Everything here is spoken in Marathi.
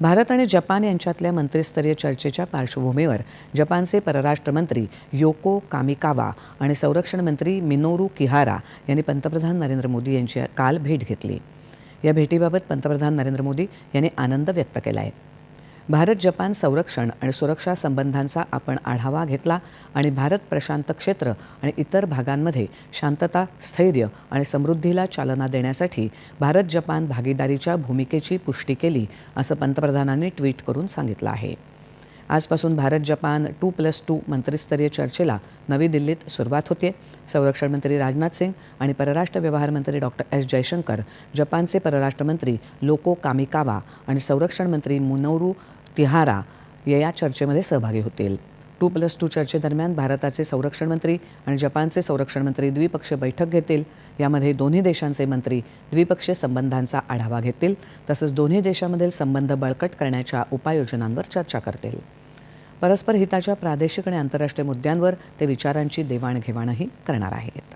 भारत आणि जपान यांच्यातल्या मंत्रिस्तरीय चर्चेच्या पार्श्वभूमीवर जपानचे परराष्ट्र मंत्री योको कामिकावा आणि संरक्षण मंत्री मिनोरू किहारा यांनी पंतप्रधान नरेंद्र मोदी यांची काल भेट घेतली. या भेटीबाबत पंतप्रधान नरेंद्र मोदी यांनी आनंद व्यक्त केला आहे भारत जपान संरक्षण आणि सुरक्षा संबंधांचा आपण आढावा घेतला आणि भारत प्रशांत क्षेत्र आणि इतर भागांमध्ये शांतता स्थैर्य आणि समृद्धीला चालना देण्यासाठी भारत जपान भागीदारीच्या भूमिकेची पुष्टी केली असं पंतप्रधानांनी ट्विट करून सांगितलं आहे. आजपासून Bharat Japan two plus two मंत्रिस्तरीय चर्चेला नवी दिल्लीत सुरुवात होते. संरक्षण मंत्री राजनाथ सिंग आणि परराष्ट्र व्यवहार मंत्री डॉक्टर एस. जयशंकर जपानचे परराष्ट्र मंत्री लोको कामिकावा आणि संरक्षण मंत्री मुनोरू तिहारा या या चर्चेमध्ये सहभागी होतील. टू प्लस टू चर्चेदरम्यान भारताचे संरक्षण मंत्री आणि जपानचे संरक्षण मंत्री द्विपक्षीय बैठक घेतील. यामध्ये दोन्ही देशांचे मंत्री द्विपक्षीय संबंधांचा आढावा घेतील तसंच दोन्ही देशांमधील संबंध बळकट करण्याच्या उपाययोजनांवर चर्चा करतील. परस्पर हिताच्या प्रादेशिक आणि आंतरराष्ट्रीय मुद्द्यांवर ते विचारांची देवाणघेवाणही करणार आहेत.